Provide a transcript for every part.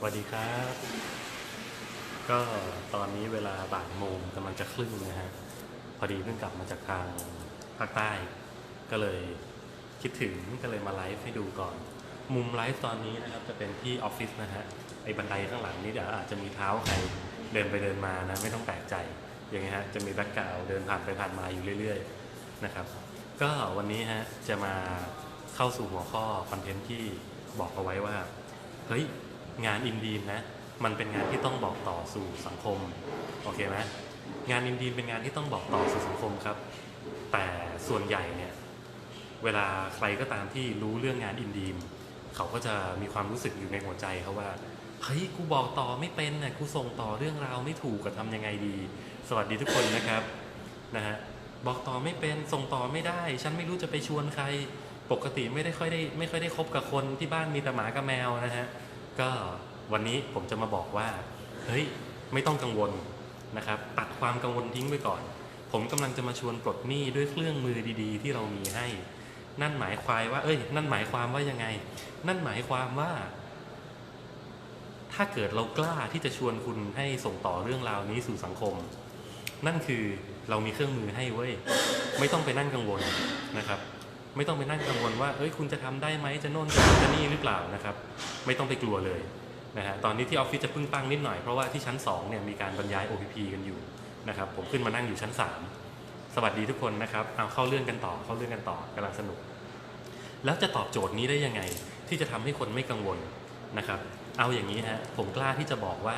สวัสดีครับ ก็ตอนนี้เวลาบ่ายโมงกำลังจะครึ่งนะฮะ พอดีเพิ่งกลับมาจากทางภาคใต้ ก็เลยคิดถึงก็เลยมาไลฟ์ให้ดูก่อน มุมไลฟ์ตอนนี้นะครับจะเป็นที่ออฟฟิศนะฮะ ไอ้บันไดข้างหลังนี้เดี๋ยวอาจจะมีเท้าใครเดินไปเดินมานะ ไม่ต้องแปลกใจอย่างเงี้ยฮะจะมีแบ็กกราวเดินผ่านไปผ่านมาอยู่เรื่อยๆนะครับ ก็วันนี้ฮะจะมาเข้าสู่หัวข้อคอนเทนต์ที่บอกเอาไว้ว่าเฮ้ย งานอินดีมนะมันเป็นงานที่ต้องบอกต่อสู่สังคมโอเคไหมงานอินดีมเป็นงานที่ต้องบอกต่อสู่สังคมครับ แต่ส่วนใหญ่เนี่ยเวลาใครก็ตามที่รู้เรื่องงานอินดีมเขาก็จะมีความรู้สึกอยู่ในหัวใจเขาว่าเฮ้ยกูบอกต่อไม่เป็นน่ะกูส่งต่อเรื่องราวไม่ถูกกับทำยังไงดี สวัสดีทุกคนนะครับนะฮะบอกต่อไม่เป็นส่งต่อไม่ได้ ฉันไม่รู้จะไปชวนใคร ปกติไม่ได้ค่อยได้ไม่ค่อยได้คบกับคนที่บ้านมีแต่หมากับแมวนะฮะ ก็วันนี้ผมจะมาบอกว่าเฮ้ยไม่ต้องกังวลนะครับตัดความกังวลทิ้งไปก่อน ผมกำลังจะมาชวนปลดหนี้ด้วยเครื่องมือดีๆ ที่เรามีให้ นั่นหมายความว่า เอ้ย นั่นหมายความว่ายังไง นั่นหมายความว่า ถ้าเกิดเรากล้าที่จะชวนคุณให้ส่งต่อเรื่องราวนี้สู่สังคม นั่นคือเรามีเครื่องมือให้เว้ยไม่ต้องไปนั่งกังวลนะครับ ไม่ต้องไปนั่งกังวลว่าเอ้ยคุณจะทำได้ไหมจะโน่นจะนี่จะนี่หรือเปล่านะครับ ไม่ต้องไปกลัวเลยนะฮะตอนนี้ที่ออฟฟิศจะพึ่งปังนิดหน่อยเพราะว่าที่ชั้น2เนี่ยมีการบรรยาย OPP กันอยู่นะครับผมขึ้นมานั่งอยู่ชั้น 3 สวัสดีทุกคนนะครับเอาเข้าเรื่องกันต่อเข้าเรื่องกันต่อกำลังสนุก แล้วจะตอบโจทย์นี้ได้ยังไง ที่จะทำให้คนไม่กังวลนะครับเอาอย่างนี้ฮะผมกล้าที่จะบอกว่า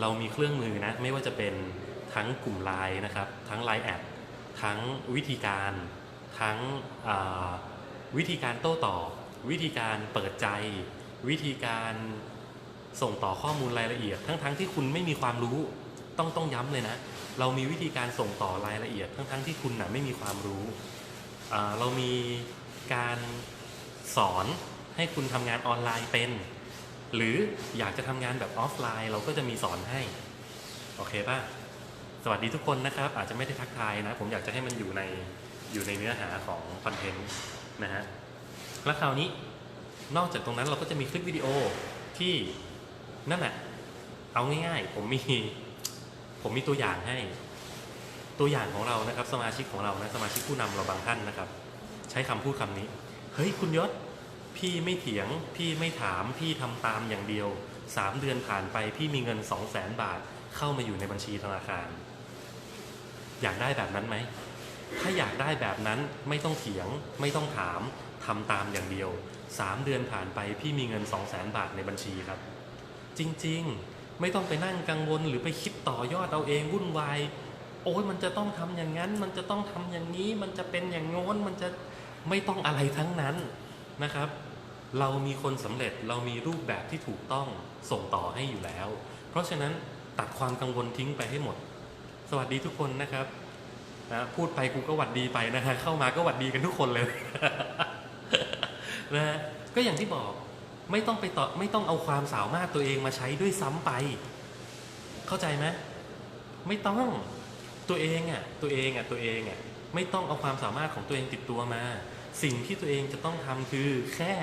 เรามีเครื่องมือนะไม่ว่าจะเป็นทั้งกลุ่มไลน์นะครับทั้งไลน์แอดทั้งวิธีการ ทั้งวิธีการโต้ตอบ วิธีการเปิดใจ วิธีการส่งต่อข้อมูลรายละเอียด ทั้งๆทที่คุณไม่มีความรู้ต้องต้องย้ำเลยนะ เรามีวิธีการส่งต่อรายละเอียด ทั้งๆทที่คุณนะไม่มีความรู้ เรามีการสอนให้คุณทำงานออนไลน์เป็น หรืออยากจะทำงานแบบออฟไลน์ เราก็จะมีสอนให้ โอเคป่ะ สวัสดีทุกคนนะครับ อาจจะไม่ได้ทักทายนะ ผมอยากจะให้มันอยู่ใน อยู่ในเนื้อหาของคอนเทนต์นะฮะแล้วคราวนี้นอกจากตรงนั้นเราก็จะมีคลิปวิดีโอที่นั่นแหละเอาง่ายๆ ผมมีผมมีตัวอย่างให้ ตัวอย่างของเรานะครับ สมาชิกของเรานะสมาชิกผู้นำเราบางท่านนะครับ ใช้คำพูดคำนี้ เฮ้ยคุณยศพี่ไม่เถียง พี่ไม่ถามพี่ทำตามอย่างเดียวสามเดือนผ่านไปพี่มีเงินสองแสนบาท เข้ามาอยู่ในบัญชีธนาคาร อยากได้แบบนั้นไหม ถ้าอยากได้แบบนั้นไม่ต้องเถียงไม่ต้องถามทำตามอย่างเดียวสามเดือนผ่านไปพี่มีเงินสองแสนบาทในบัญชีครับ จริงๆ ไม่ต้องไปนั่งกังวลหรือไปคิดต่อยอดเอาเองวุ่นวายโอ้ยมันจะต้องทำอย่างนั้น มันจะต้องทำอย่างนี้ มันจะเป็นอย่างโน้นมันจะไม่ต้องอะไรทั้งนั้นนะครับ เรามีคนสำเร็จเรามีรูปแบบที่ถูกต้องส่งต่อให้อยู่แล้ว เพราะฉะนั้นตัดความกังวลทิ้งไปให้หมด สวัสดีทุกคนนะครับ นะพูดไปกูก็หวัดดีไปนะฮะเข้ามาก็หวัดดีกันทุกคนเลยนะฮะก็อย่างที่บอกไม่ต้องไปต่อไม่ต้องเอาความสามารถตัวเองมาใช้ด้วยซ้ำไป เข้าใจไหมไม่ต้องตัวเองอะตัวเองอะตัวเองอะไม่ต้องเอาความสามารถของตัวเองติดตัวมา สิ่งที่ตัวเองจะต้องทำคือแค่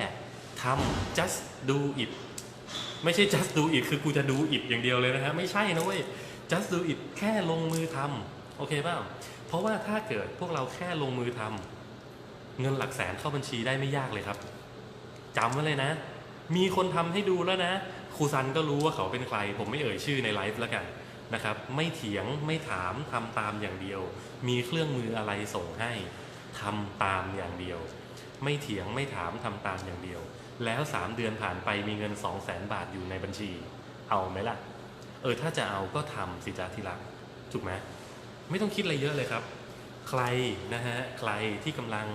ทำ just do it ไม่ใช่ just do it คือกูจะ do it อย่างเดียวเลยนะฮะ ไม่ใช่นะเว้ย just do it แค่ลงมือทำโอเคเปล่า เพราะว่าถ้าเกิดพวกเราแค่ลงมือทำเงินหลักแสนเข้าบัญชีได้ไม่ยากเลยครับจำไว้เลยนะ มีคนทำให้ดูแล้วนะครูซันก็รู้ว่าเขาเป็นใคร ผมไม่เอ่ยชื่อในไลฟ์แล้วกันนะครับ ไม่เถียงไม่ถามทำตามอย่างเดียว มีเครื่องมืออะไรส่งให้ทำตามอย่างเดียว ไม่เถียงไม่ถามทำตามอย่างเดียว แล้ว 3 เดือนผ่านไปมีเงิน 2 0 0แสนบาทอยู่ในบัญชี เอาไหมล่ะ เออถ้าจะเอาก็ทำสิจ้าที่รักถูกไหม ไม่ต้องคิดอะไรเยอะเลยครับ ใครนะฮะใครที่กำลัง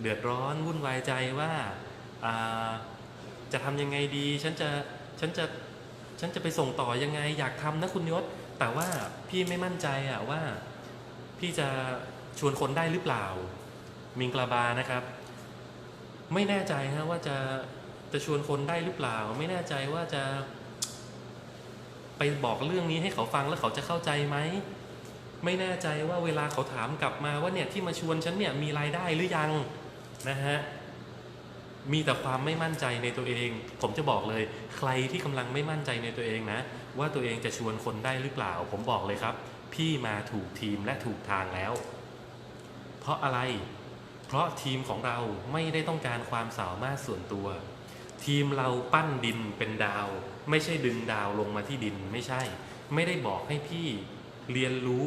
เดือดร้อนวุ่นวายใจว่าาจะทำยังไงดี ฉันจะฉันจะฉันจะไปส่งต่อยังไงอยากทำนะคุณยศ แต่ว่าพี่ไม่มั่นใจอะว่าพี่จะชวนคนได้หรือเปล่า มิงกลาบานะครับ ไม่แน่ใจฮะว่าจะจะชวนคนได้หรือเปล่า ไม่แน่ใจว่าจะ ไปบอกเรื่องนี้ให้เขาฟังแล้วเขาจะเข้าใจไหม ไม่แน่ใจว่าเวลาเขาถามกลับมาว่าเนี่ยที่มาชวนฉันเนี่ยมีรายได้หรือยังนะฮะมีแต่ความไม่มั่นใจในตัวเอง ผมจะบอกเลย ใครที่กำลังไม่มั่นใจในตัวเองนะ ว่าตัวเองจะชวนคนได้หรือเปล่า ผมบอกเลยครับ พี่มาถูกทีมและถูกทางแล้ว เพราะอะไร เพราะทีมของเราไม่ได้ต้องการความสามารถส่วนตัว ทีมเราปั้นดินเป็นดาว ไม่ใช่ดึงดาวลงมาที่ดินไม่ใช่ ไม่ได้บอกให้พี่ เรียนรู้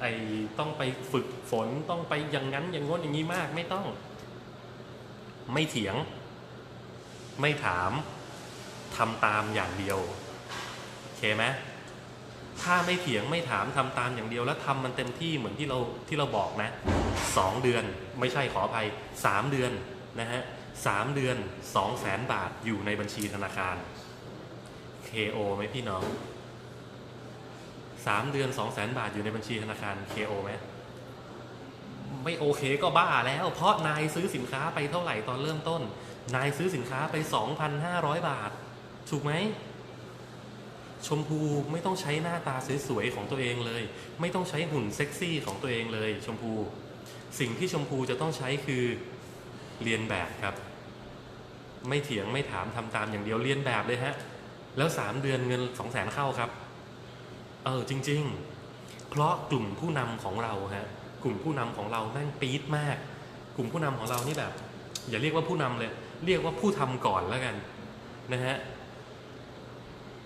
ไอ้ต้องไปฝึกฝนต้องไปอย่างนั้นอย่างง้นอย่างนี้มากไม่ต้อง ไม่เถียง ไม่ถามทำตามอย่างเดียวโอเคไหมถ้าไม่เถียงไม่ถามทำตามอย่างเดียวแล้วทำมันเต็มที่เหมือนที่เราที่เราบอกนะสองเดือนไม่ใช่ขออภัยสามเดือนนะฮะสามเดือนสองแสนบาทอยู่ในบัญชีธนาคาร KO ไหมพี่น้อง สามเดือนสองแสนบาทอยู่ในบัญชีธนาคาร KO ไหมไม่โอเคก็บ้าแล้ว เพราะนายซื้อสินค้าไปเท่าไหร่ตอนเริ่มต้น นายซื้อสินค้าไป 2,500 บาท ถูกไหม ชมพูไม่ต้องใช้หน้าตาสวยๆของตัวเองเลย ไม่ต้องใช้หุ่นเซ็กซี่ของตัวเองเลย ชมพู สิ่งที่ชมพูจะต้องใช้คือเรียนแบบครับ ไม่เถียงไม่ถามทำตามอย่างเดียวเรียนแบบเลยฮะ แล้วสามเดือนเงินสองแสนเข้าครับ เออจริง ๆ เพราะกลุ่มผู้นำของเราฮะกลุ่มผู้นำของเราแม่งปี๊ดมาก กลุ่มผู้นำของเรานี่แบบ อย่าเรียกว่าผู้นำเลย เรียกว่าผู้ทำก่อนแล้วกันนะฮะ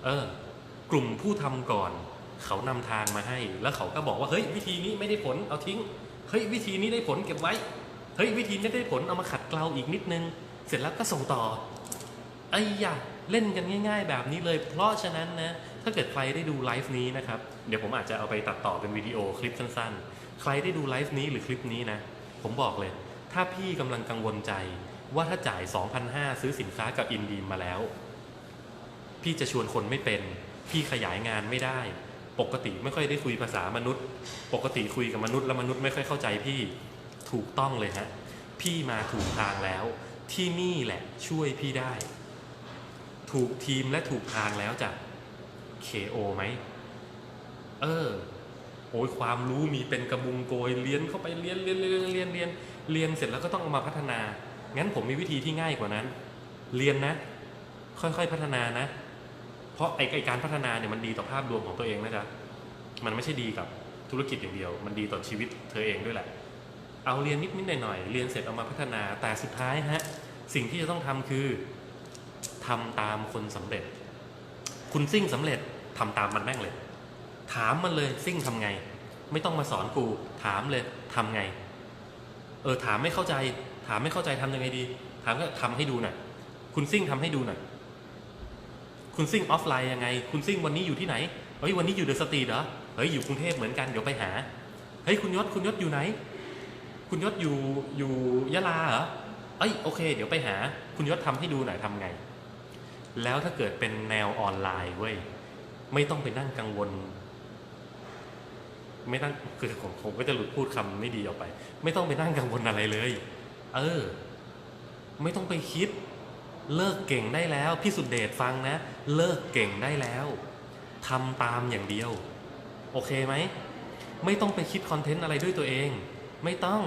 เออกลุ่มผู้ทำก่อน เขานำทางมาให้ แล้วเขาก็บอกว่าเฮ้ยวิธีนี้ไม่ได้ผลเอาทิ้งเฮ้ยวิธีนี้ได้ผลเก็บไว้เฮ้ยวิธีนี้ได้ผลเอามาขัดเกลาอีกนิดนึง เสร็จแล้วก็ส่งต่อไอ้ยะเล่นกันง่าย ๆ แบบนี้เลย เพราะฉะนั้นนะ ถ้าเกิดใครได้ดูไลฟ์นี้นะครับ เดี๋ยวผมอาจจะเอาไปตัดต่อเป็นวิดีโอคลิปสั้นๆ ใครได้ดูไลฟ์นี้หรือคลิปนี้นะ ผมบอกเลย ถ้าพี่กำลังกังวลใจว่าถ้าจ่าย 2,500 ซื้อสินค้ากับอินดีมมาแล้ว พี่จะชวนคนไม่เป็น พี่ขยายงานไม่ได้ ปกติไม่ค่อยได้คุยภาษามนุษย์ ปกติคุยกับมนุษย์แล้วมนุษย์ไม่ค่อยเข้าใจพี่ถูกต้องเลยฮะ พี่มาถูกทางแล้ว ที่นี่แหละช่วยพี่ได้ ถูกทีมและถูกทางแล้วจ้ะ KO ไหมเออโอ้ยความรู้มีเป็นกระบุงโกยเรียนเข้าไปเรียนเรียนเรียนเรียนเรียนเรียนเสร็จแล้วก็ต้องเอามาพัฒนา งั้นผมมีวิธีที่ง่ายกว่านั้น เรียนนะ ค่อยๆพัฒนานะ เพราะไอ้ไอการพัฒนาเนี่ยมันดีต่อภาพรวมของตัวเองนะจ๊ะมันไม่ใช่ดีกับธุรกิจอย่างเดียว มันดีต่อชีวิตเธอเองด้วยแหละ เอาเรียนนิดนิดหน่อยหน่อยๆเรียนเสร็จเอามาพัฒนาแต่สุดท้ายฮะสิ่งที่จะต้องทำคือทำตามคนสำเร็จ คุณซิ่งสำเร็จทำตามมันแม่งเลย ถามมันเลยซิ่งทำไง ไม่ต้องมาสอนกู ถามเลยทำไง เออถามไม่เข้าใจ ถามไม่เข้าใจทำยังไงดี ถามก็ทำให้ดูหน่อยคุณซิ่งทำให้ดูหน่อยคุณซิ่งออฟไลน์ยังไง คุณซิ่งวันนี้อยู่ที่ไหนเฮ้ยวันนี้อยู่เดอะสตรีทเหรอเฮ้ยอยู่กรุงเทพเหมือนกันเดี๋ยวไปหาเฮ้ยคุณยศคุณยศอยู่ไหน คุณยศอยู่อยู่ยะลาเหรอเอ้ยโอเค เดี๋ยวไปหา คุณยศทำให้ดูหน่อยทำไง แล้วถ้าเกิดเป็นแนวออนไลน์เว้ยไม่ต้องไปนั่งกังวล ไม่ต้องคือผมผมก็จะหลุดพูดคำไม่ดีออกไป ไม่ต้องไปนั่งกังวลอะไรเลย เออ ไม่ต้องไปคิด เลิกเก่งได้แล้วพี่สุดเดชฟังนะ เลิกเก่งได้แล้วทำตามอย่างเดียว โอเคไหมไม่ต้องไปคิดคอนเทนต์อะไรด้วยตัวเอง ไม่ต้อง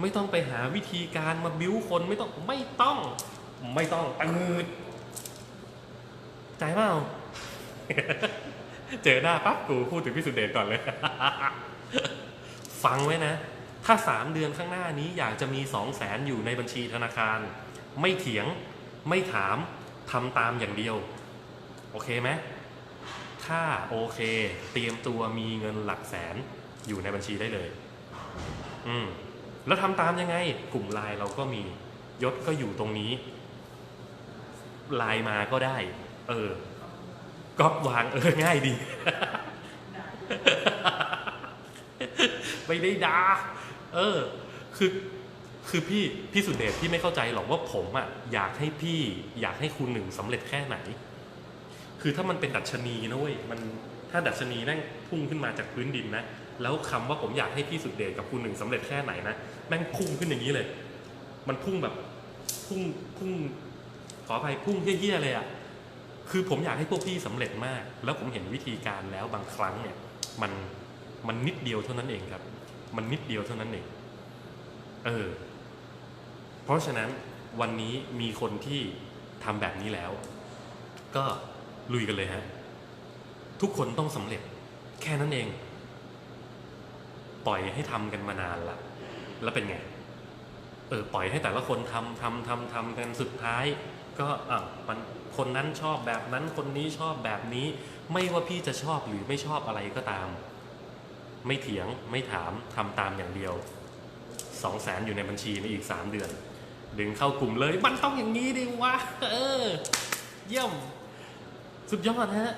ไม่ต้องไปหาวิธีการมาบิ้วคนไม่ต้องไม่ต้อง ไม่ต้องตืด ใจเปล่าเจอหน้าปั๊บกูพูดถึงพี่สุดเดชก่อนเลย ฟังไว้นะ ถ้าสามเดือนข้างหน้านี้อยากจะมีสองแสนอยู่ในบัญชีธนาคาร ไม่เถียง ไม่ถามทำตามอย่างเดียว โอเคไหมถ้าโอเค เตรียมตัวมีเงินหลักแสนอยู่ในบัญชีได้เลย อืมแล้วทำตามยังไง กลุ่มไลน์เราก็มียศก็อยู่ตรงนี้ไลน์มาก็ได้ เออก๊อปวางเออง่ายดี ไม่ได้ดาเออ คือคือพี่พี่สุดเดชพี่ไม่เข้าใจหรอกว่าผมอะอยากให้พี่อยากให้คุณหนึ่งสำเร็จแค่ไหน คือถ้ามันเป็นดัชนีนะเว้ยมันถ้าดัชนีนั่งพุ่งขึ้นมาจากพื้นดินนะแล้วคำว่าผมอยากให้พี่สุดเดชกับคุณหนึ่งสำเร็จแค่ไหนนะแม่งพุ่งขึ้นอย่างนี้เลย มันพุ่งแบบพุ่งพุ่งขออภัยพุ่งเยี่ยๆเลยอะ คือผมอยากให้พวกพี่สำเร็จมาก แล้วผมเห็นวิธีการแล้วบางครั้งเนี่ยมันมันนิดเดียวเท่านั้นเองครับ มันนิดเดียวเท่านั้นเองเออเพราะฉะนั้นวันนี้มีคนที่ทำแบบนี้แล้ว ก็ลุยกันเลยฮะทุกคนต้องสำเร็จ แค่นั้นเอง ปล่อยให้ทำกันมานานละแล้วเป็นไงเออปล่อยให้แต่ละคนทำทำทำทำกันสุดท้าย ก็อะมัน คนนั้นชอบแบบนั้นคนนี้ชอบแบบนี้ ไม่ว่าพี่จะชอบหรือไม่ชอบอะไรก็ตาม ไม่เถียงไม่ถามทำตามอย่างเดียวสองแสนอยู่ในบัญชีในอีกสามเดือน ดึงเข้ากลุ่มเลยมันต้องอย่างนี้ดิวะเออ เยี่ยม สุดยอดฮะ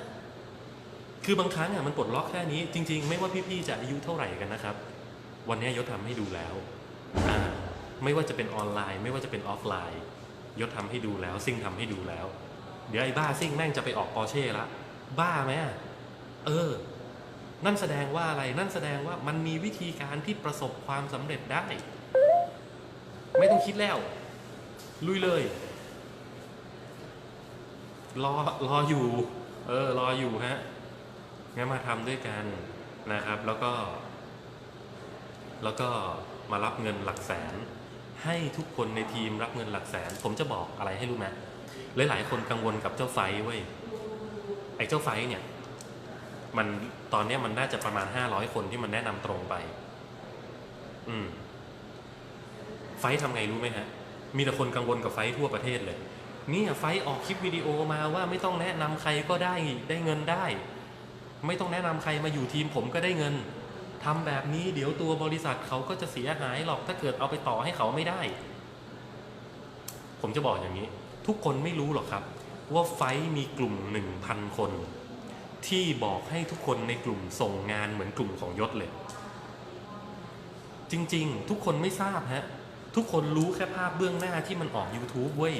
คือบางครั้งอะมันปลดล็อกแค่นี้จริง ๆ ไม่ว่าพี่ๆจะอายุเท่าไหร่กันนะครับ วันนี้ยศทำให้ดูแล้วอ่าไม่ว่าจะเป็นออนไลน์ ไม่ว่าจะเป็นออฟไลน์ ยศทำให้ดูแล้ว ซิ่งทำให้ดูแล้ว เดี๋ยวไอ้บ้าซิ่งแม่งจะไปออกปอร์เช่ละบ้าไหมเออ นั่นแสดงว่าอะไรนั่นแสดงว่ามันมีวิธีการที่ประสบความสำเร็จได้ ไม่ต้องคิดแล้ว ลุยเลย รอรออยู่ เออ รออยู่ฮะงั้นมาทำด้วยกันนะครับ แล้วก็ แล้วก็มารับเงินหลักแสน ให้ทุกคนในทีมรับเงินหลักแสน ผมจะบอกอะไรให้รู้ไหมหลายๆ คนกังวลกับเจ้าไฟเว้ยไอ้เจ้าไฟเนี่ยมันตอนนี้มันน่าจะประมาณห้าร้อยคนที่มันแนะนำตรงไป อืม ไฟทำไงรู้ไหมฮะ มีแต่คนกังวลกับไฟทั่วประเทศเลย นี่ไฟออกคลิปวิดีโอมาว่าไม่ต้องแนะนำใครก็ได้ได้เงินได้ ไม่ต้องแนะนำใครมาอยู่ทีมผมก็ได้เงิน ทำแบบนี้เดี๋ยวตัวบริษัทเขาก็จะเสียหายหรอกถ้าเกิดเอาไปต่อให้เขาไม่ได้ ผมจะบอกอย่างนี้ ทุกคนไม่รู้หรอกครับ ว่าไฟมีกลุ่มหนึ่งพันคน ที่บอกให้ทุกคนในกลุ่มส่งงานเหมือนกลุ่มของยศเลย จริงๆ ทุกคนไม่ทราบฮะ ทุกคนรู้แค่ภาพเบื้องหน้าที่มันออก YouTube เว้ย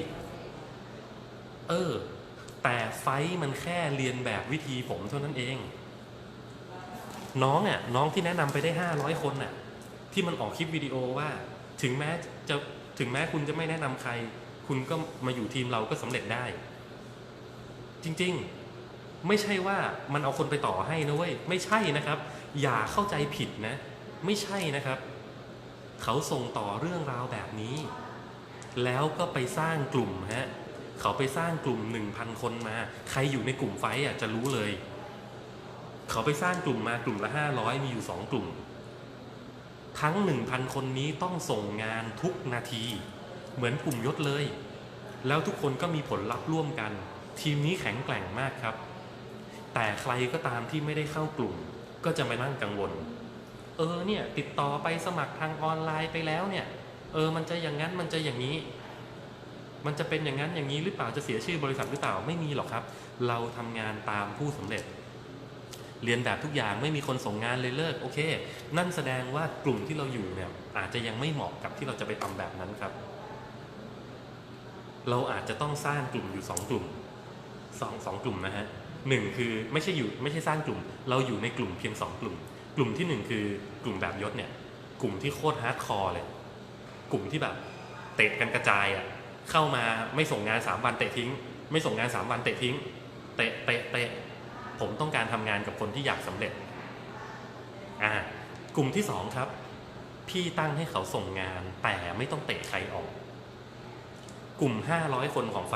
เออ แต่ไฟมันแค่เรียนแบบวิธีผมเท่านั้นเอง น้องอะน้องที่แนะนำไปได้ห้าร้อยคนน่ะที่มันออกคลิปวิดีโอว่า ถึงแม้จะถึงแม้คุณจะไม่แนะนำใคร คุณก็มาอยู่ทีมเราก็สำเร็จได้ จริงๆไม่ใช่ว่ามันเอาคนไปต่อให้นะเว้ยไม่ใช่นะครับ อย่าเข้าใจผิดนะ ไม่ใช่นะครับ เขาส่งต่อเรื่องราวแบบนี้ แล้วก็ไปสร้างกลุ่มฮะเขาไปสร้างกลุ่มหนึ่งพันคนมา ใครอยู่ในกลุ่มไฟท์อะจะรู้เลย เขาไปสร้างกลุ่มมากลุ่มละห้าร้อยมีอยู่สองกลุ่ม ทั้งหนึ่งพันคนนี้ต้องส่งงานทุกนาที เหมือนกลุ่มยศเลย แล้วทุกคนก็มีผลลัพธ์ร่วมกัน ทีมนี้แข็งแกร่งมากครับ แต่ใครก็ตามที่ไม่ได้เข้ากลุ่ม ก็จะมานั่งกังวล เออเนี่ยติดต่อไปสมัครทางออนไลน์ไปแล้วเนี่ย เออมันจะอย่างนั้นมันจะอย่างนี้มันจะเป็นอย่างนั้นอย่างนี้หรือเปล่าจะเสียชื่อบริษัทหรือเปล่าไม่มีหรอกครับ เราทำงานตามผู้สำเร็จ เรียนแบบทุกอย่างไม่มีคนส่งงานเลยเลิกโอเค นั่นแสดงว่ากลุ่มที่เราอยู่เนี่ยอาจจะยังไม่เหมาะกับที่เราจะไปทำแบบนั้นครับ เราอาจจะต้องสร้างกลุ่มอยู่สองกลุ่มสองสองกลุ่มนะฮะหนึ่งคือไม่ใช่อยู่ไม่ใช่สร้างกลุ่ม เราอยู่ในกลุ่มเพียงสองกลุ่ม กลุ่มที่หนึ่งคือกลุ่มแบบยศเนี่ยกลุ่มที่โคตรฮาร์ดคอร์เลย กลุ่มที่แบบเตะกันกระจายอะเข้ามาไม่ส่งงานสามวันเตะทิ้ง ไม่ส่งงานสามวันเตะทิ้งเตะเตะเตะ ผมต้องการทำงานกับคนที่อยากสำเร็จอ่ากลุ่มที่สองครับ พี่ตั้งให้เขาส่งงาน แต่ไม่ต้องเตะใครออก กลุ่มห้าร้อยคนของไฟ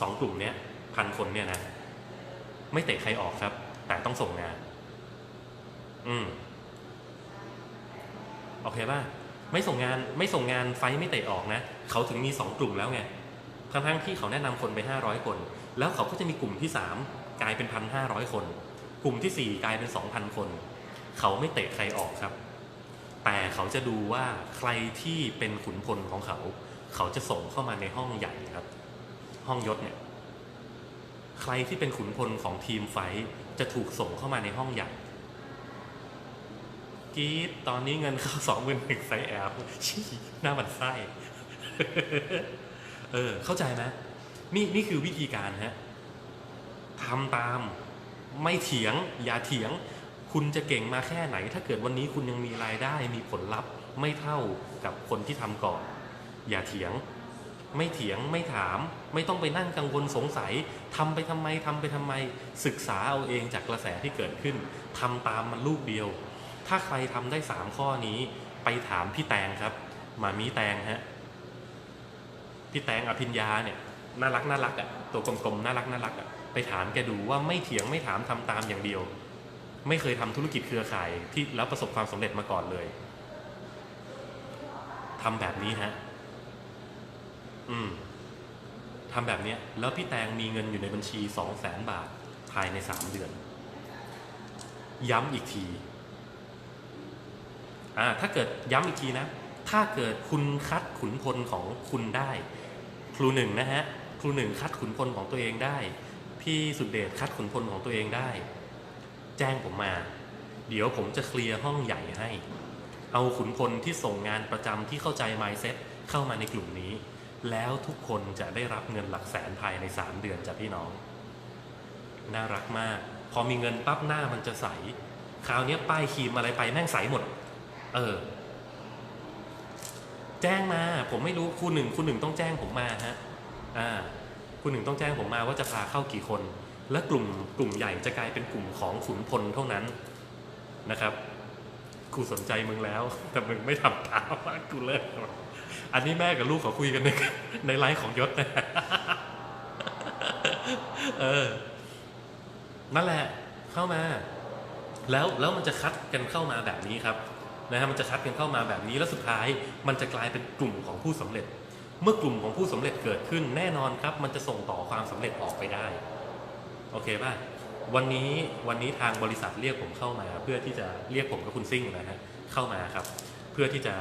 สองกลุ่มเนี้ยพันคนเนี่ยนะไม่เตะใครออกครับ แต่ต้องส่งงาน อืมโอเคป่ะไม่ส่งงานไม่ส่งงานไฟไม่เตะออกนะ เขาถึงมีสองกลุ่มแล้วไงทั้งทั้งที่เขาแนะนำคนไปห้าร้อยคน แล้วเขาก็จะมีกลุ่มที่สาม กลายเป็นพันห้าร้อยคน กลุ่มที่สี่กลายเป็นสองพันคน เขาไม่เตะใครออกครับ แต่เขาจะดูว่าใครที่เป็นขุนพลของเขา เขาจะส่งเข้ามาในห้องใหญ่ครับ ห้องยศเนี่ย ใครที่เป็นขุนพลของทีมไฟจะถูกส่งเข้ามาในห้องใหญ่กีดตอนนี้เงินเข้าสองหมื่นหนึ่งไซแอบชี้หน้าบันไส้ เออ เข้าใจไหมนี่นี่คือวิธีการฮะ ทำตามไม่เถียง อย่าเถียง คุณจะเก่งมาแค่ไหน ถ้าเกิดวันนี้คุณยังมีรายได้มีผลลัพธ์ไม่เท่ากับคนที่ทำก่อน อย่าเถียง ไม่เถียงไม่ถาม ไม่ต้องไปนั่งกังวลสงสัยทำไปทำไมทำไปทำไม ศึกษาเอาเองจากกระแสที่เกิดขึ้นทำตามมันลูกเดียว ถ้าใครทำได้สามข้อนี้ไปถามพี่แตงครับมามีแตงฮะพี่แตงอภิญญาเนี่ยน่ารักน่ารักอะ่ะตัวกลมๆน่ารักน่ารักอะ่ะ ไปถามแกดูว่าไม่เถียงไม่ถามทำตามอย่างเดียว ไม่เคยทำธุรกิจเครือข่ายที่แล้วประสบความสำเร็จมาก่อนเลยทำแบบนี้ฮะ อืมทำแบบเนี้ย แล้วพี่แตงมีเงินอยู่ในบัญชีสองแสนบาทภายในสามเดือน ย้ำอีกทีอ่าถ้าเกิดย้ำอีกทีนะ ถ้าเกิดคุณคัดขุนพลของคุณได้ ครูหนึ่งนะฮะ ครูหนึ่งคัดขุนพลของตัวเองได้ พี่สุดเดชคัดขุนพลของตัวเองได้ แจ้งผมมา เดี๋ยวผมจะเคลียร์ห้องใหญ่ให้ เอาขุนพลที่ส่งงานประจำที่เข้าใจ mindset เข้ามาในกลุ่มนี้ แล้วทุกคนจะได้รับเงินหลักแสนภายใน 3 เดือนจากพี่น้อง น่ารักมาก พอมีเงินปั๊บหน้ามันจะใส คราวนี้ป้ายครีมอะไรไปแม่งใสหมด เออ แจ้งมา ผมไม่รู้ครูหนึ่งครูหนึ่งต้องแจ้งผมมาฮะ อ่า ครูหนึ่งต้องแจ้งผมมาว่าจะพาเข้ากี่คน และกลุ่มกลุ่มใหญ่จะกลายเป็นกลุ่มของขุนพลเท่านั้นนะครับกูสนใจมึงแล้ว แต่มึงไม่ทำตามกูเลิกอันนี้แม่กับลูกเขาคุยกันในในไลฟ์ของยศนะเออนั่นแหละเข้ามา แล้วแล้วมันจะคัดกันเข้ามาแบบนี้ครับนะฮะมันจะคัดกันเข้ามาแบบนี้แล้วสุดท้าย มันจะกลายเป็นกลุ่มของผู้สำเร็จ เมื่อกลุ่มของผู้สำเร็จเกิดขึ้นแน่นอนครับ มันจะส่งต่อความสำเร็จออกไปได้ โอเคป่ะวันนี้วันนี้ทางบริษัทเรียกผมเข้ามา เพื่อที่จะเรียกผมกับคุณซิ่งนะฮะเข้ามาครับ เพื่อที่จะ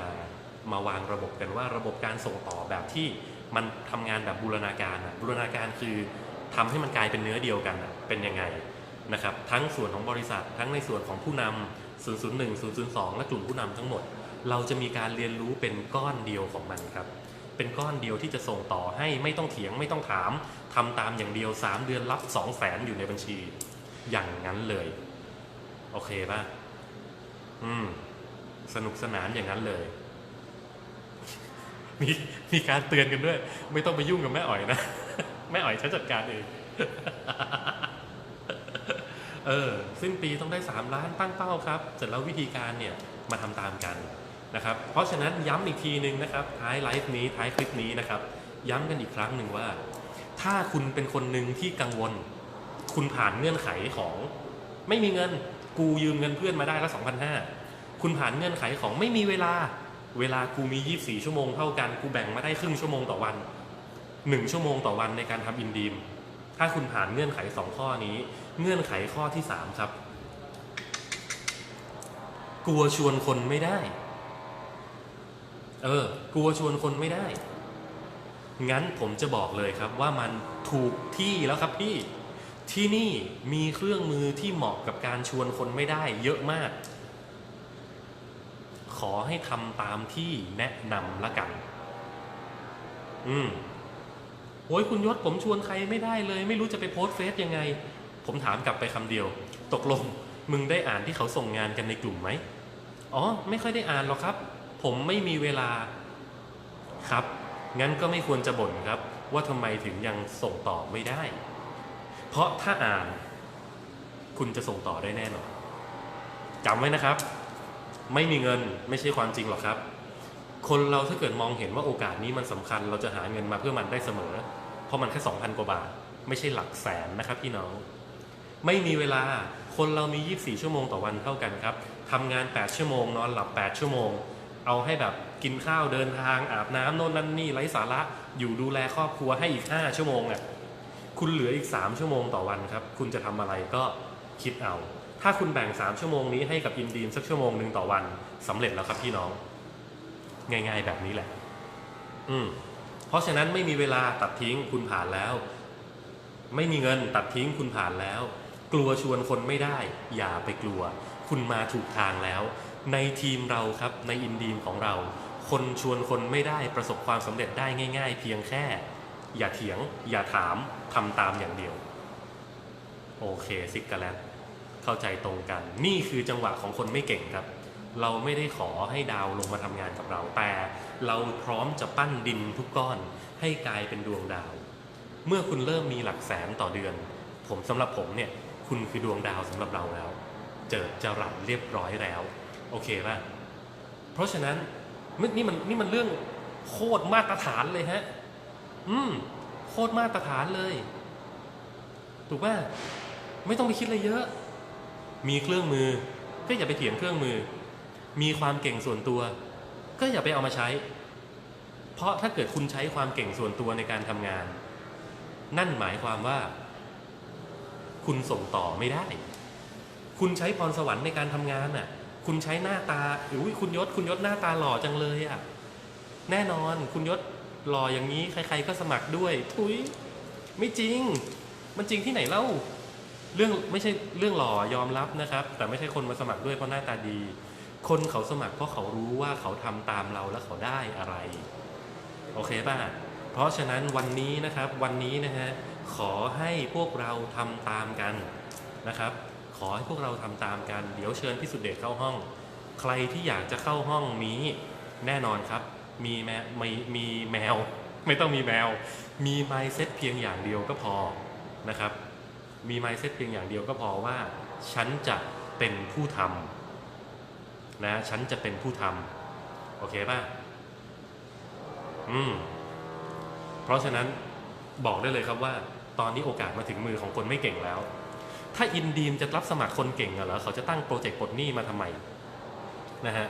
มาวางระบบกันว่าระบบการส่งต่อแบบที่มันทำงานแบบบูรณาการบูรณาการคือทำให้มันกลายเป็นเนื้อเดียวกันเป็นยังไงนะครับทั้งส่วนของบริษัท ทั้งในส่วนของผู้นำ001 002 และกลุ่มผู้นำทั้งหมด เราจะมีการเรียนรู้เป็นก้อนเดียวของมันครับ เป็นก้อนเดียวที่จะส่งต่อให้ไม่ต้องเถียงไม่ต้องถามทำตามอย่างเดียว 3 เดือนรับ2 0 0แสนอยู่ในบัญชี อย่างนั้นเลย โอเคป่ะอืม สนุกสนานอย่างนั้นเลย มีมีการเตือนกันด้วย ไม่ต้องไปยุ่งกับแม่อ๋อยนะแม่อ๋อยฉันจัดการเองเออสิ้นปีต้องได้ 3 ล้านตั้งเป้าครับ เสร็จแล้ววิธีการเนี่ยมาทำตามกัน นะครับ เพราะฉะนั้นย้ำอีกทีหนึ่งนะครับ ท้ายไลฟ์นี้ท้ายคลิปนี้นะครับ ย้ำกันอีกครั้งหนึ่งว่า ถ้าคุณเป็นคนหนึ่งที่กังวล คุณผ่านเงื่อนไขของ ไม่มีเงินกูยืมเงินเพื่อนมาได้ละสองพันห้าคุณผ่านเงื่อนไขของไม่มีเวลา เวลากูมี 24 ชั่วโมงเท่ากันกูแบ่งมาได้ครึ่งชั่วโมงต่อวัน 1 ชั่วโมงต่อวันในการทำอินดีม ถ้าคุณผ่านเงื่อนไข 2 ข้อนี้ เงื่อนไขข้อที่ 3 ครับ กลัวชวนคนไม่ได้ เออกลัวชวนคนไม่ได้ งั้นผมจะบอกเลยครับว่ามันถูกที่แล้วครับพี่ ที่นี่มีเครื่องมือที่เหมาะกับการชวนคนไม่ได้เยอะมาก ขอให้ทำตามที่แนะนำละกัน อืมโอ้ยคุณยศผมชวนใครไม่ได้เลย ไม่รู้จะไปโพสเฟซยังไง ผมถามกลับไปคำเดียว ตกลงมึงได้อ่านที่เขาส่งงานกันในกลุ่มไหมอ๋อ ไม่ค่อยได้อ่านหรอกครับ ผมไม่มีเวลาครับ งั้นก็ไม่ควรจะบ่นครับ ว่าทำไมถึงยังส่งต่อไม่ได้ เพราะถ้าอ่าน คุณจะส่งต่อได้แน่นอนจำไว้นะครับ ไม่มีเงินไม่ใช่ความจริงหรอกครับ คนเราถ้าเกิดมองเห็นว่าโอกาสนี้มันสำคัญ เราจะหาเงินมาเพื่อมันได้เสมอ เพราะมันแค่2,000กว่าบาท ไม่ใช่หลักแสนนะครับพี่น้องไม่มีเวลาคนเรามี 24 ชั่วโมงต่อวันเท่ากันครับทำงาน 8 ชั่วโมง นอนหลับ 8 ชั่วโมง เอาให้แบบกินข้าวเดินทางอาบน้ำโน่นนั่นนี่ไร้สาระอยู่ดูแลครอบครัวให้อีก 5 ชั่วโมงอะคุณเหลืออีก 3 ชั่วโมงต่อวันครับ คุณจะทำอะไรก็คิดเอา ถ้าคุณแบ่ง 3 ชั่วโมงนี้ให้กับอินดีมสักชั่วโมงหนึ่งต่อวันสำเร็จแล้วครับพี่น้อง ง่าย ๆ แบบนี้แหละ อืมเพราะฉะนั้นไม่มีเวลาตัดทิ้งคุณผ่านแล้ว ไม่มีเงินตัดทิ้งคุณผ่านแล้ว กลัวชวนคนไม่ได้ อย่าไปกลัว คุณมาถูกทางแล้ว ในทีมเราครับในอินดีมของเรา คนชวนคนไม่ได้ประสบความสำเร็จได้ง่าย ๆ เพียงแค่ อย่าเถียง อย่าถามทำตามอย่างเดียว โอเคซิกกันแล้วเข้าใจตรงกัน นี่คือจังหวะของคนไม่เก่งครับ เราไม่ได้ขอให้ดาวลงมาทำงานกับเราแต่เราพร้อมจะปั้นดินทุกก้อน ให้กลายเป็นดวงดาว เมื่อคุณเริ่มมีหลักแสนต่อเดือน ผมสำหรับผมเนี่ยคุณคือดวงดาวสำหรับเราแล้ว เจิดจรัสเรียบร้อยแล้ว โอเคป่ะ เพราะฉะนั้นนี่มันนี่มันเรื่องโคตรมาตรฐานเลยฮะ อืม โคตรมาตรฐานเลย ถูกป่ะ ไม่ต้องไปคิดอะไรเยอะ มีเครื่องมือ ก็อย่าไปเถียงเครื่องมือ มีความเก่งส่วนตัว ก็อย่าไปเอามาใช้ เพราะถ้าเกิดคุณใช้ความเก่งส่วนตัวในการทำงาน นั่นหมายความว่า คุณส่งต่อไม่ได้ คุณใช้พรสวรรค์ในการทำงานน่ะ คุณใช้หน้าตาอุ้ยคุณยศคุณยศหน้าตาหล่อจังเลยอะ่ะ แน่นอนคุณยศหล่ออย่างนี้ ใคร ๆ ก็สมัครด้วย ทุยไม่จริง มันจริงที่ไหนเล่า เรื่องไม่ใช่เรื่องหล่อยอมรับนะครับ แต่ไม่ใช่คนมาสมัครด้วยเพราะหน้าตาดี คนเขาสมัครเพราะเขารู้ว่าเขาทำตามเราแล้วเขาได้อะไร โอเคป่ะ เพราะฉะนั้นวันนี้นะครับ วันนี้นะฮะ ขอให้พวกเราทำตามกันนะครับ ขอให้พวกเราทำตามกัน เดี๋ยวเชิญพี่สุดเดชเข้าห้อง ใครที่อยากจะเข้าห้องนี้แน่นอนครับ มีแมมีมีแมว ไม่ต้องมีแมว มี mindset เพียงอย่างเดียวก็พอนะครับ มี mindset เพียงอย่างเดียวก็พอว่า ฉันจะเป็นผู้ทำนะ ฉันจะเป็นผู้ทำโอเคป่ะ อืม เพราะฉะนั้นบอกได้เลยครับว่า ตอนนี้โอกาสมาถึงมือของคนไม่เก่งแล้ว ถ้าอินดีมจะรับสมัครคนเก่งอะเหรอเขาจะตั้งโปรเจกต์ปลดหนี้มาทำไมนะฮะ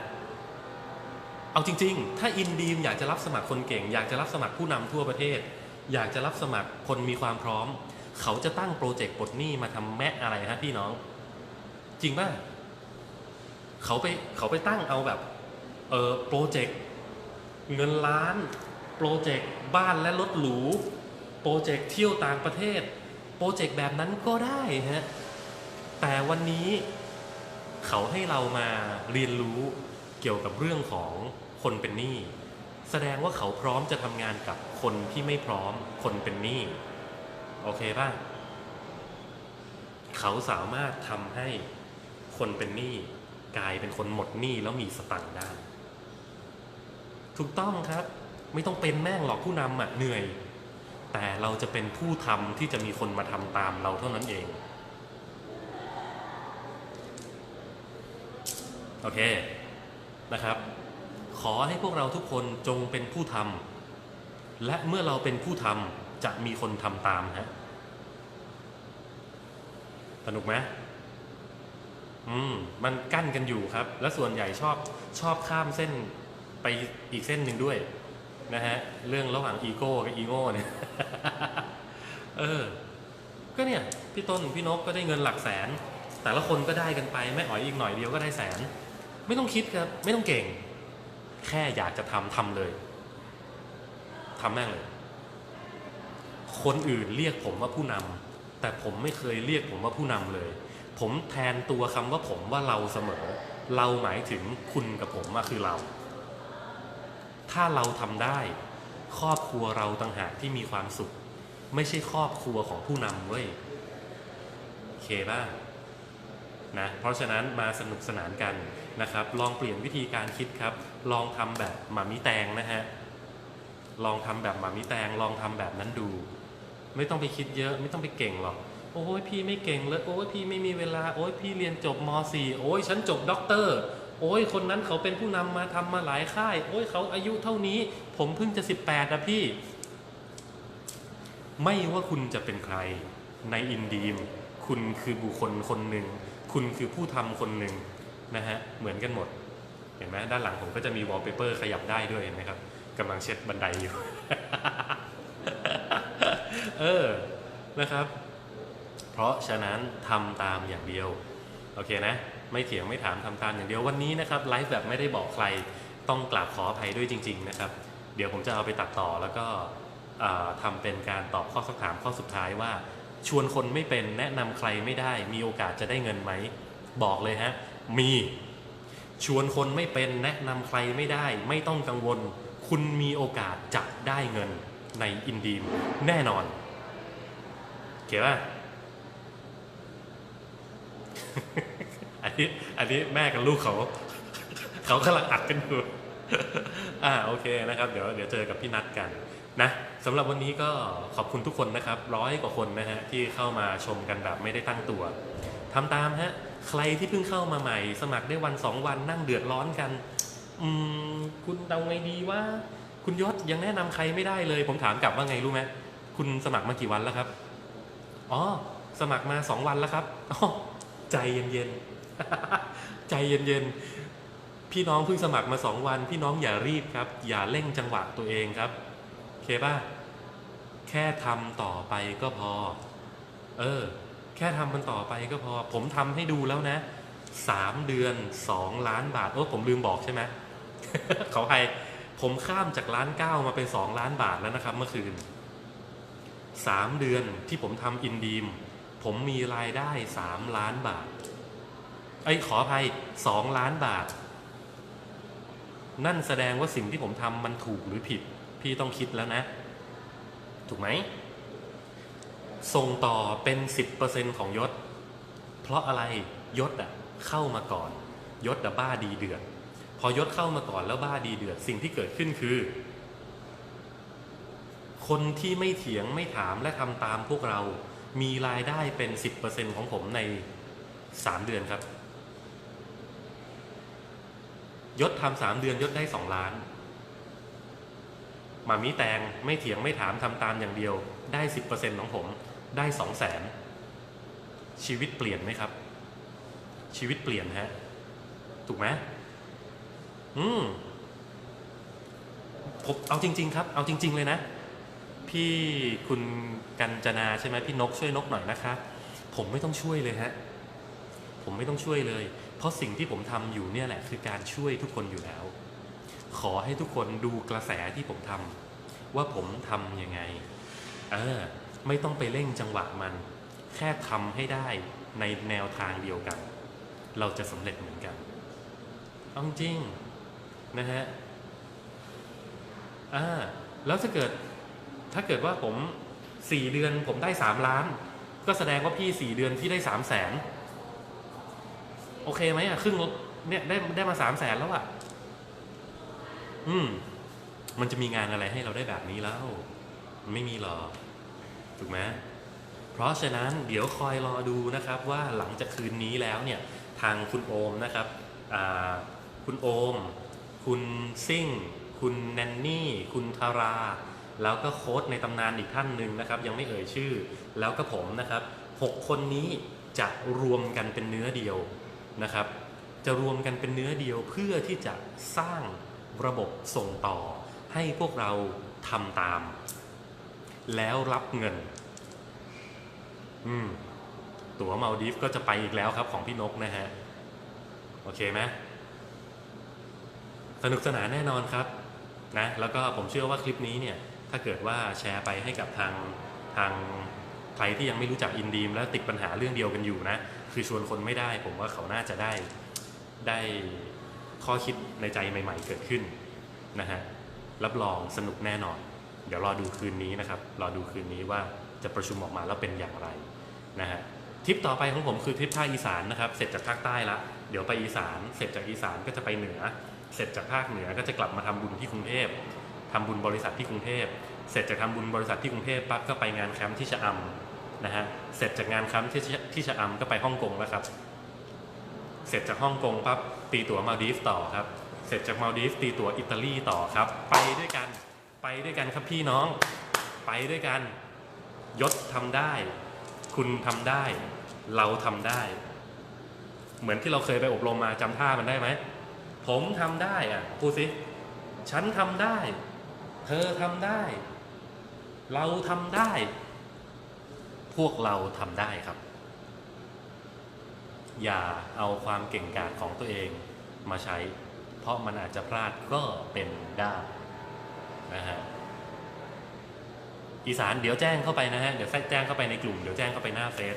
เอาจริง ๆ ถ้าอินดีมอยากจะรับสมัครคนเก่ง อยากจะรับสมัครผู้นำทั่วประเทศ อยากจะรับสมัครคนมีความพร้อม เขาจะตั้งโปรเจกต์ปลดหนี้มาทำแมะอะไรฮะพี่น้อง จริงป่ะเขาไปเขาไปตั้งเอาแบบเออโปรเจกต์เงินล้าน โปรเจกต์บ้านและรถหรู โปรเจกต์เที่ยวต่างประเทศ โปรเจกต์แบบนั้นก็ได้ฮะแต่วันนี้เขาให้เรามาเรียนรู้เกี่ยวกับเรื่องของคนเป็นหนี้แสดงว่าเขาพร้อมจะทำงานกับคนที่ไม่พร้อมคนเป็นหนี้โอเคป่ะเขาสามารถทำให้คนเป็นหนี้กลายเป็นคนหมดหนี้แล้วมีสตังค์ได้ ถูกต้องครับ ไม่ต้องเป็นแม่งหรอกผู้นำอะเหนื่อย แต่เราจะเป็นผู้ทำที่จะมีคนมาทำตามเราเท่านั้นเอง โอเคนะครับ ขอให้พวกเราทุกคนจงเป็นผู้ทำและเมื่อเราเป็นผู้ทำจะมีคนทำตามฮะสนุกไหมอืมมันกั้นกันอยู่ครับ และส่วนใหญ่ชอบชอบข้ามเส้นไปอีกเส้นหนึ่งด้วย นะฮะเรื่องระหว่างอีโก้กับอีโง่เนี่ยเออก็เนี่ยพี่ต้นพี่นกก็ได้เงินหลักแสน แต่ละคนก็ได้กันไปแม่อ๋อยอีกหน่อยเดียวก็ได้แสน ไม่ต้องคิดครับไม่ต้องเก่ง แค่อยากจะทำทำเลยทำแม่งเลย คนอื่นเรียกผมว่าผู้นำแต่ผมไม่เคยเรียกผมว่าผู้นำเลย ผมแทนตัวคำว่าผมว่าเราเสมอ เราหมายถึงคุณกับผมอะคือเรา ถ้าเราทำได้ ครอบครัวเราต่างหากที่มีความสุข ไม่ใช่ครอบครัวของผู้นำเว้ยโอเคป่ะนะเพราะฉะนั้นมาสนุกสนานกันนะครับ ลองเปลี่ยนวิธีการคิดครับ ลองทำแบบหมามิแตงนะฮะลองทำแบบหมามิแตง ลองทำแบบนั้นดู ไม่ต้องไปคิดเยอะ ไม่ต้องไปเก่งหรอกโอ้ยพี่ไม่เก่งเลย โอ้ยพี่ไม่มีเวลา โอ้ยพี่เรียนจบม .4 โอ้ยฉันจบด็อกเตอร์ โอ้ยคนนั้นเขาเป็นผู้นำมาทำมาหลายค่าย โอ้ยเขาอายุเท่านี้ ผมเพิ่งจะ 18นะพี่ ไม่ว่าคุณจะเป็นใครในอินดีม คุณคือบุคคลคนหนึ่ง คุณคือผู้ทำคนหนึ่งนะฮะเหมือนกันหมด เห็นไหมด้านหลังผมก็จะมีวอลเปเปอร์ขยับได้ด้วยเห็นไหมครับกำลังเช็ดบันไดอยู่ เออนะครับ เพราะฉะนั้นทำตามอย่างเดียว โอเคนะ ไม่เถียงไม่ถามทำตามอย่างเดียววันนี้นะครับไลฟ์แบบไม่ได้บอกใครต้องกราบขออภัยด้วยจริง ๆ นะครับ เดี๋ยวผมจะเอาไปตัดต่อแล้วก็ทำาเป็นการตอบข้อสักถามข้อสุดท้ายว่า ชวนคนไม่เป็นแนะนำใครไม่ได้ มีโอกาสจะได้เงินไหม บอกเลยฮะ มีชวนคนไม่เป็นแนะนำใครไม่ได้ ไม่ต้องกังวล คุณมีโอกาสจะได้เงินในอินดีมแน่นอนเก๋ป่ะ อันนี้อันนี้แม่กับลูกเขา เขากำลังอัดกันอยู่อ่าโอเคนะครับ เดี๋ยวเดี๋ยวเจอกับพี่นัดกันนะสำหรับวันนี้ก็ขอบคุณทุกคนนะครับ ร้อยกว่าคนนะฮะที่เข้ามาชมกันแบบไม่ได้ตั้งตัวทำตามฮะใครที่เพิ่งเข้ามาใหม่ สมัครได้วันสองวันนั่งเดือดร้อนกัน อืมคุณเอาไงดีว่า คุณยศยังแนะนำใครไม่ได้เลย ผมถามกลับว่าไงรู้ไหมคุณสมัครมากี่วันแล้วครับ อ๋อ สมัครมาสองวันแล้วครับอ๋อใจเย็นๆ ใจเย็นๆ พี่น้องเพิ่งสมัครมาสองวัน พี่น้องอย่ารีบครับ อย่าเร่งจังหวะตัวเองครับเคป่ะแค่ทำต่อไปก็พอ เออ แค่ทำมันต่อไปก็พอ ผมทำให้ดูแล้วนะสามเดือนสองล้านบาท โอ้ผมลืมบอกใช่ไหมขออภัยผมข้ามจากล้านเก้ามาเป็นสองล้านบาทแล้วนะครับ เมื่อคืนสามเดือนที่ผมทำอินดีม ผมมีรายได้สามล้านบาท อ้ยขออภัยสองล้านบาท นั่นแสดงว่าสิ่งที่ผมทำมันถูกหรือผิด พี่ต้องคิดแล้วนะ ถูกไหม ส่งต่อเป็น 10%ของยศ เพราะอะไรยศอะเข้ามาก่อนยศอะบ้าดีเดือด พอยศเข้ามาก่อนแล้วบ้าดีเดือด สิ่งที่เกิดขึ้นคือ คนที่ไม่เถียงไม่ถามและทำตามพวกเรามีรายได้เป็น 10%ของผมใน 3 เดือนครับ ยศทำสามเดือนยศได้2ล้านมามิแตงไม่เถียงไม่ถามทำตามอย่างเดียว ได้10%ของผม ได้2 0 0แสนชีวิตเปลี่ยนไหมครับ ชีวิตเปลี่ยนฮะ ถูกไหมอืมผมเอาจริง ๆ ครับ เอาจริง ๆ เลยนะ พี่คุณกัญจนาใช่ไหมพี่นกช่วยนกหน่อยนะคะ ผมไม่ต้องช่วยเลยฮะ ผมไม่ต้องช่วยเลย เพราะสิ่งที่ผมทำอยู่เนี่ยแหละคือการช่วยทุกคนอยู่แล้ว ขอให้ทุกคนดูกระแสที่ผมทำว่าผมทำยังไงเออไม่ต้องไปเร่งจังหวะมัน แค่ทำให้ได้ในแนวทางเดียวกัน เราจะสำเร็จเหมือนกันเอาจริงนะฮะอ่าแล้วถ้าเกิดถ้าเกิดว่าผมสี่เดือนผมได้สามล้าน ก็แสดงว่าพี่สี่เดือนพี่ได้สามแสน โอเคไหมอะครึ่งเนี่ยได้ได้มาสามแสนแล้วอะ อืม มันจะมีงานอะไรให้เราได้แบบนี้แล้วมันไม่มีหรอกถูกไหมเพราะฉะนั้นเดี๋ยวคอยรอดูนะครับว่าหลังจากคืนนี้แล้วเนี่ยทางคุณโอมนะครับอ่าคุณโอม คุณซิ่ง คุณแนนนี่ คุณทารา แล้วก็โค้ดในตำนานอีกท่านหนึ่งนะครับ ยังไม่เอ่ยชื่อ แล้วก็ผมนะครับหกคนนี้จะรวมกันเป็นเนื้อเดียว นะครับ จะรวมกันเป็นเนื้อเดียวเพื่อที่จะสร้างระบบส่งต่อ ให้พวกเราทำตาม แล้วรับเงิน อืมตั๋วมาลดีฟก็จะไปอีกแล้วครับของพี่นกนะฮะ โอเคไหมสนุกสนานแน่นอนครับนะแล้วก็ผมเชื่อว่าคลิปนี้เนี่ย ถ้าเกิดว่าแชร์ไปให้กับทางทาง ใครที่ยังไม่รู้จักอินดีม แล้วติดปัญหาเรื่องเดียวกันอยู่นะ คือชวนคนไม่ได้ ผมว่าเขาน่าจะได้ได้ข้อคิดในใจใหม่ ๆ เกิดขึ้นนะฮะรับรองสนุกแน่นอน เดี๋ยวรอดูคืนนี้นะครับรอดูคืนนี้ว่าจะประชุมออกมาแล้วเป็นอย่างไรนะฮะทริปต่อไปของผมคือทริปภาคอีสานนะครับ เสร็จจากภาคใต้ละ เดี๋ยวไปอีสาน เสร็จจากอีสานก็จะไปเหนือ เสร็จจากภาคเหนือก็จะกลับมาทำบุญที่กรุงเทพทำบุญบริษัทที่กรุงเทพ เสร็จจากทำบุญบริษัทที่กรุงเทพปั๊บก็ไปงานแคมป์ที่ชะอำ นะฮะเสร็จจากงานคมป์ที่ที่ชะอำก็ไปฮ่องกงแล้วครับ เสร็จจากฮ่องกงปั๊บตีตั๋วมาดีฟต่อครับ เสร็จจากมาดีฟตีตั๋วอิตาลีต่อครับ ไปด้วยกันไปด้วยกันครับพี่น้อง ไปด้วยกัน ยศทำได้ คุณทำได้ เราทำได้ เหมือนที่เราเคยไปอบรมมาจำท่ามันได้ไหมผมทำได้อะพูดสิฉันทำได้ เธอทำได้ เราทำได้ พวกเราทำได้ครับ อย่าเอาความเก่งกาจของตัวเองมาใช้ เพราะมันอาจจะพลาดก็เป็นได้นะฮะอีสานเดี๋ยวแจ้งเข้าไปนะฮะ เดี๋ยวแจ้งเข้าไปในกลุ่ม เดี๋ยวแจ้งเข้าไปหน้าเฟซ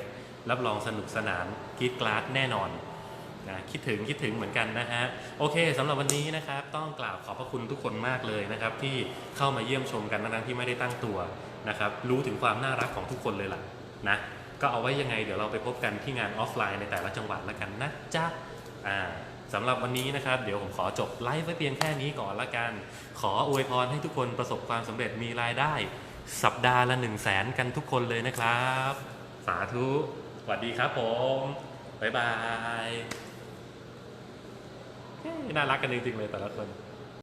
รับรองสนุกสนานกีดกราดแน่นอนนะคิดถึงคิดถึงเหมือนกันนะฮะ โอเคสำหรับวันนี้นะครับ ต้องกราบขอบพระคุณทุกคนมากเลยนะครับ ที่เข้ามาเยี่ยมชมกันทั้งที่ไม่ได้ตั้งตัวนะครับ รู้ถึงความน่ารักของทุกคนเลยล่ะ นะก็เอาไว้ยังไงเดี๋ยวเราไปพบกันที่งานออฟไลน์ในแต่ละจังหวัดแล้วกันนะจ๊ะอ่าสำหรับวันนี้นะครับ เดี๋ยวผมขอจบไลฟ์ไว้เพียงแค่นี้ก่อนละกัน ขออวยพรให้ทุกคนประสบความสำเร็จมีรายได้ สัปดาห์ละ 1 0 0 0 0แสนกันทุกคนเลยนะครับ สาธุสวัสดีครับผม บ๊ายบายเฮ้ยน่ารักกันจริงๆเลยแต่ละคน